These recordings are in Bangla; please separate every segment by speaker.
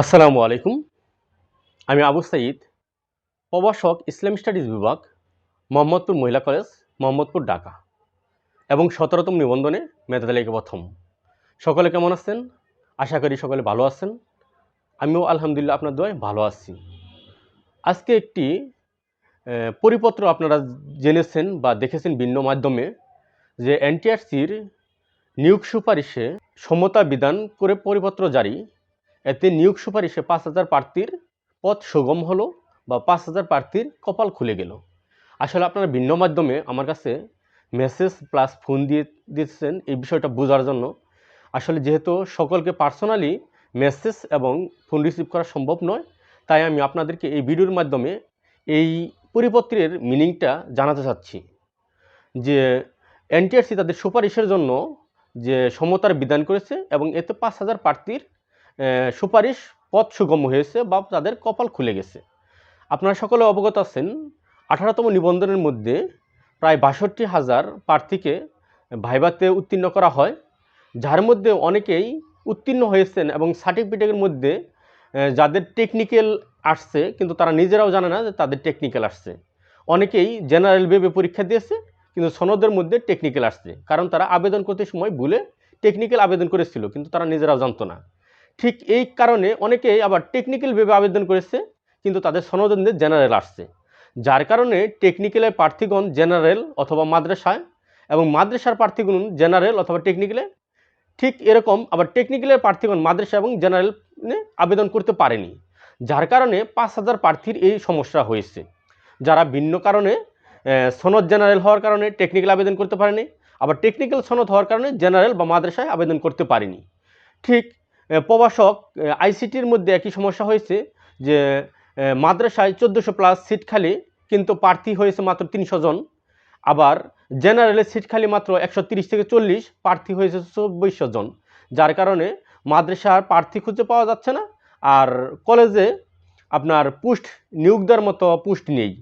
Speaker 1: আসসালামু আলাইকুম। আমি আবু সাইদ প্রবাসক ইসলাম স্টাডিজ বিভাগ, মোহাম্মদপুর মহিলা কলেজ, মোহাম্মদপুর, ঢাকা এবং সতেরোতম নিবন্ধনে মেধাতালিকা প্রথম। সকলে কেমন আছেন? আশা করি সকলে ভালো আছেন। আমিও আলহামদুলিল্লাহ আপনার দোয়ায় ভালো আছি। আজকে একটি পরিপত্র আপনারা জেনেছেন বা দেখেছেন ভিন্ন মাধ্যমে যে এনটিআরসির নিয়োগ সুপারিশে সমতা বিধান করে পরিপত্র জারি এতে নিয়োগ সুপারিশে পাঁচ হাজার প্রার্থীর পথ সুগম হলো বা পাঁচ হাজার প্রার্থীর কপাল খুলে গেল। আসলে আপনারা ভিন্ন মাধ্যমে আমার কাছে মেসেজ প্লাস ফোন দিয়ে দিচ্ছেন এই বিষয়টা বোঝার জন্য। আসলে যেহেতু সকলকে পার্সোনালি মেসেজ এবং ফোন রিসিভ করা সম্ভব নয়, তাই আমি আপনাদেরকে এই ভিডিওর মাধ্যমে এই পরিপত্রের মিনিংটা জানাতে চাচ্ছি। যে এনটিআরসি তাদের সুপারিশের জন্য যে সমতার বিধান করেছে এবং এতে পাঁচ হাজার প্রার্থীর সুপারিশ পথ সুগম হয়েছে বা তাদের কপাল খুলে গেছে। আপনারা সকলে অবগত আছেন, আঠারোতম নিবন্ধনের মধ্যে প্রায় বাষট্টি হাজার প্রার্থীকে ভাইভাতে উত্তীর্ণ করা হয়, যার মধ্যে অনেকেই উত্তীর্ণ হয়েছেন এবং সার্টিফিকেটের মধ্যে যাদের টেকনিক্যাল আসছে কিন্তু তারা নিজেরাও জানে না যে তাদের টেকনিক্যাল আসছে। অনেকেই জেনারেল ভেবে পরীক্ষা দিয়েছে কিন্তু সনদের মধ্যে টেকনিক্যাল আসছে, কারণ তারা আবেদন করতে সময় ভুলে টেকনিক্যাল আবেদন করেছিল কিন্তু তারা নিজেরাও জানতো না। ঠিক এই কারণে অনেকেই আবার টেকনিক্যাল ভেবে আবেদন করেছে, কিন্তু তাদের সনদে জেনারেল আসছে। যার কারণে টেকনিক্যালের প্রার্থীগণ জেনারেল অথবা মাদ্রাসায় এবং মাদ্রাসার প্রার্থীগণ জেনারেল অথবা টেকনিক্যালে ঠিক এরকম আবার টেকনিক্যালের প্রার্থীগণ মাদ্রাসা এবং জেনারেল আবেদন করতে পারেনি। যার কারণে পাঁচ হাজার প্রার্থীর এই সমস্যা হয়েছে। যারা ভিন্ন কারণে সনদ জেনারেল হওয়ার কারণে টেকনিক্যাল আবেদন করতে পারেনি, আবার টেকনিক্যাল সনদ হওয়ার কারণে জেনারেল বা মাদ্রাসায় আবেদন করতে পারেনি। ঠিক প্রভাষক আইসিটির মধ্যে একই সমস্যা হয়েছে যে মাদ্রাসায় চোদ্দোশো প্লাস সিট খালি, কিন্তু প্রার্থী হয়েছে মাত্র তিনশো জন। আবার জেনারেলের সিট খালি মাত্র একশো থেকে চল্লিশ, প্রার্থী হয়েছে চব্বিশশো জন। যার কারণে মাদ্রাসার প্রার্থী খুঁজে পাওয়া যাচ্ছে না, আর কলেজে আপনার পোস্ট নিয়োগ দেওয়ার মতো পোস্ট নেই।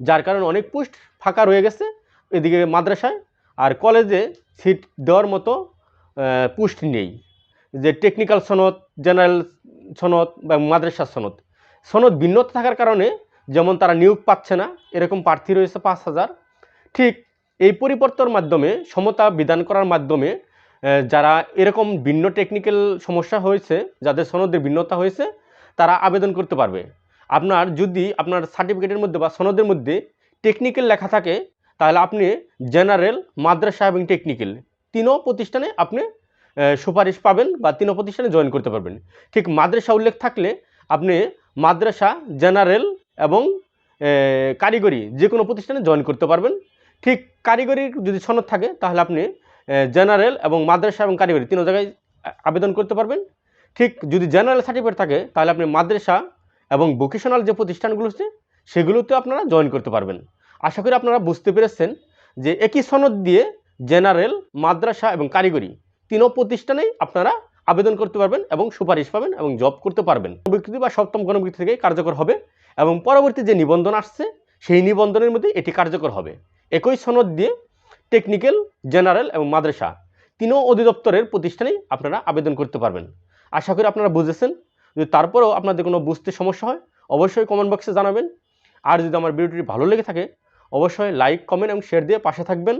Speaker 1: যার কারণে অনেক পোস্ট ফাঁকা রয়ে গেছে এদিকে মাদ্রাসায়, আর কলেজে সিট দেওয়ার মতো পোস্ট নেই। যে টেকনিক্যাল সনদ জেনারেল সনদ বা মাদ্রাসা সনদ। সনদ ভিন্নতা থাকার কারণে যেমন তারা নিয়োগ পাচ্ছে না, এরকম প্রার্থী রয়েছে পাঁচ হাজার। ঠিক এই পরিবর্তনের মাধ্যমে, সমতা বিধান করার মাধ্যমে যারা এরকম ভিন্ন টেকনিক্যাল সমস্যা হয়েছে, যাদের সনদের ভিন্নতা হয়েছে, তারা আবেদন করতে পারবে। আপনার যদি আপনার সার্টিফিকেটের মধ্যে বা সনদের মধ্যে টেকনিক্যাল লেখা থাকে, তাহলে আপনি জেনারেল মাদ্রাসা এবং টেকনিক্যাল তিনও প্রতিষ্ঠানে আপনি সুপারিশ পাবেন বা তিনও প্রতিষ্ঠানে জয়েন করতে পারবেন। ঠিক মাদ্রাসা উল্লেখ থাকলে আপনি মাদ্রাসা জেনারেল এবং কারিগরি যে কোনো প্রতিষ্ঠানে জয়েন করতে পারবেন। ঠিক কারিগরির যদি সনদ থাকে, তাহলে আপনি জেনারেল এবং মাদ্রাসা এবং কারিগরি তিনও জায়গায় আবেদন করতে পারবেন। ঠিক যদি জেনারেল সার্টিফিকেট থাকে, তাহলে আপনি মাদ্রাসা এবং ভোকেশনাল যে প্রতিষ্ঠানগুলো আছে সেগুলোতে আপনারা জয়েন করতে পারবেন। আশা করি আপনারা বুঝতে পেরেছেন যে একই সনদ দিয়ে জেনারেল মাদ্রাসা এবং কারিগরি তিনও প্রতিষ্ঠানেই আপনারা আবেদন করতে পারবেন এবং সুপারিশ পাবেন এবং জব করতে পারবেন। গণবিজ্ঞপ্তি বা সপ্তম কোনো গণবিজ্ঞপ্তি থেকে কার্যকর হবে এবং পরবর্তী যে নিবন্ধন আসছে, সেই নিবন্ধনের মধ্যে এটি কার্যকর হবে। একই সনদ দিয়ে টেকনিক্যাল, জেনারেল এবং মাদ্রাসা তিনও অধিদপ্তরের প্রতিষ্ঠানেই আপনারা আবেদন করতে পারবেন। আশা করি আপনারা বুঝেছেন। যদি তারপরেও আপনাদের কোনো বুঝতে সমস্যা হয়, অবশ্যই কমেন্ট বক্সে জানাবেন। আর যদি আমার ভিডিওটি ভালো লেগে থাকে, অবশ্যই লাইক, কমেন্ট এবং শেয়ার দিয়ে পাশে থাকবেন।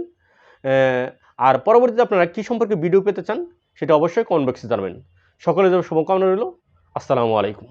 Speaker 1: আর পরবর্তীতে আপনারা কী সম্পর্কে ভিডিও পেতে চান, সেটা অবশ্যই কমেন্ট বক্সে জানাবেন। সকলের জন্য শুভকামনা রইল, আসসালামু আলাইকুম।